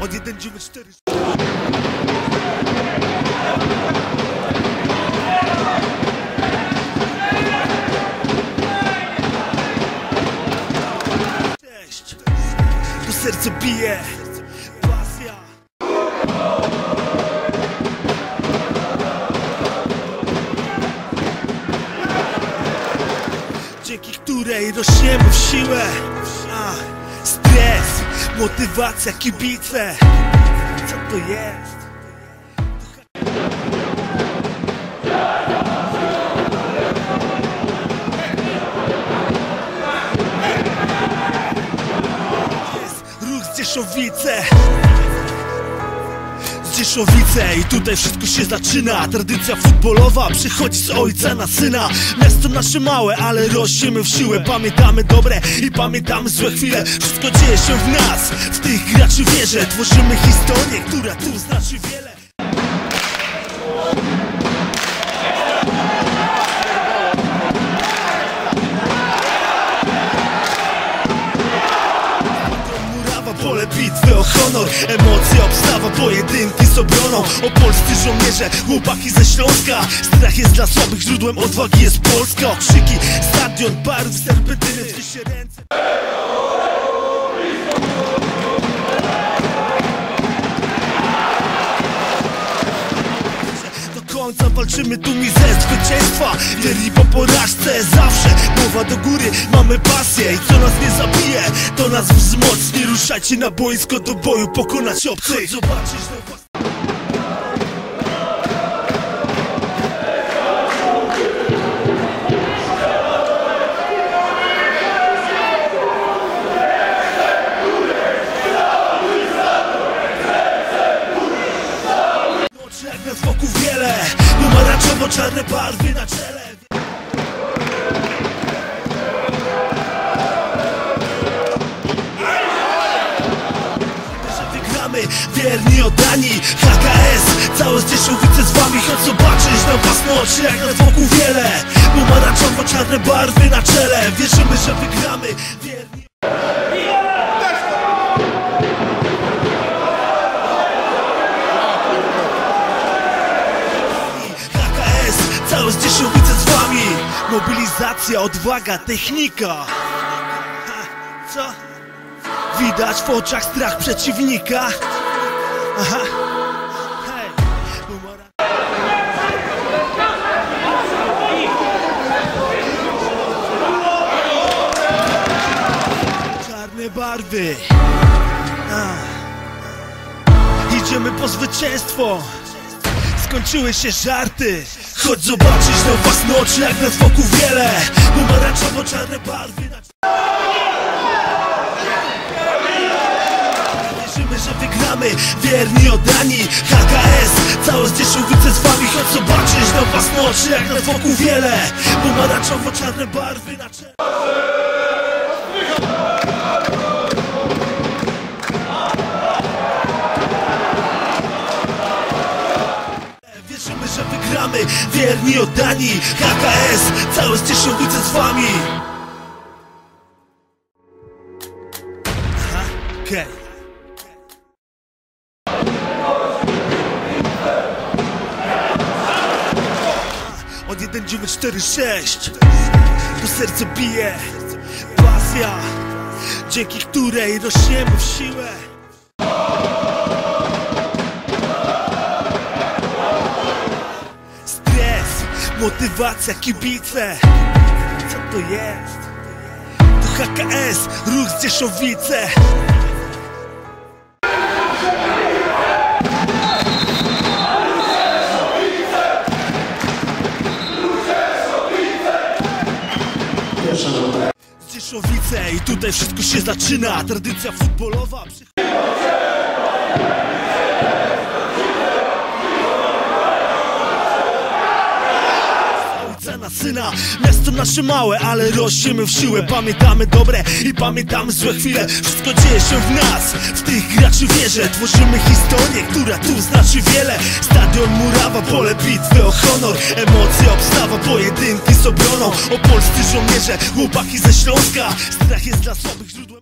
Od 194. Cześć. To serce bije. Dzięki której rośniemy w siłę. Motywacja, kibice. Co to? Jest ruch z Dzieszowice. Z Dzieszowice i tutaj wszystko się zaczyna. Tradycja futbolowa przychodzi z ojca na syna. Miasto nasze małe, ale rośniemy w siłę. Pamiętamy dobre i pamiętamy złe chwile. Wszystko dzieje się w nas, w tych graczy wierzę. Tworzymy historię, która tu znaczy wiele honor. Emocje, obstawa, pojedynki z obroną. O polscy żołnierze, chłopaki ze Śląska. Strach jest dla słabych, źródłem odwagi jest Polska. Okrzyki, stadion, barw, serpentyny, trzy się ręce. Końca walczymy dumni ze zwycięstwa. Po porażce zawsze mamy pasję I co nas nie zabije, to nas wzmocni. Ruszajcie na boisko do boju, pokonać obcych. Zobaczysz na własne wokół wiele Pomarańczowo-czarne barwy na czele wierni oddani HKS, całe Zdzieszowice z wami Choć zobaczyć na własne oczy jak nas wokół wiele. Pomarańczowo-czarne barwy na czele. Wierzymy, że wygramy, wierni HKS, całe Zdzieszowice z wami. Mobilizacja, odwaga, technika. Ha, Co? Widać w oczach strach przeciwnika Aha Hej Czarne barwy. A. Idziemy po zwycięstwo. Skończyły się żarty. Chodź zobaczyć na własne oczy jak nas wokół wiele. Pomarańczowo-czarne barwy na Wierzymy, że wygramy, wierni oddani. HKS, całe Zdzieszowice z wami. Chodź zobaczyć na własne oczy jak nas wokół wiele. Pomarańczowo-czarne barwy na czele. Wierzymy, że wygramy, wierni oddani. HKS, całe Zdzieszowice z wami Aha, okej Od 1946 To serce bije Pasja Dzięki której rośniemy w siłę. Stres, motywacja, kibice. Co to jest? To HKS, ruch z Dzieszowice i tutaj wszystko się zaczyna. Tradycja futbolowa przy... Ojca na syna Miasto nasze małe, ale rośniemy w siłę. Pamiętamy dobre i pamiętamy złe chwile. Wszystko dzieje się w nas, w tych graczy wierzę. Tworzymy historię, która tu znaczy wiele. Stadion Murawa, pole bitwy o honor. Emocje, obstawa, pojedynki z obroną. O polscy żołnierze, chłopaki ze Śląska. Strach jest dla słabych źródła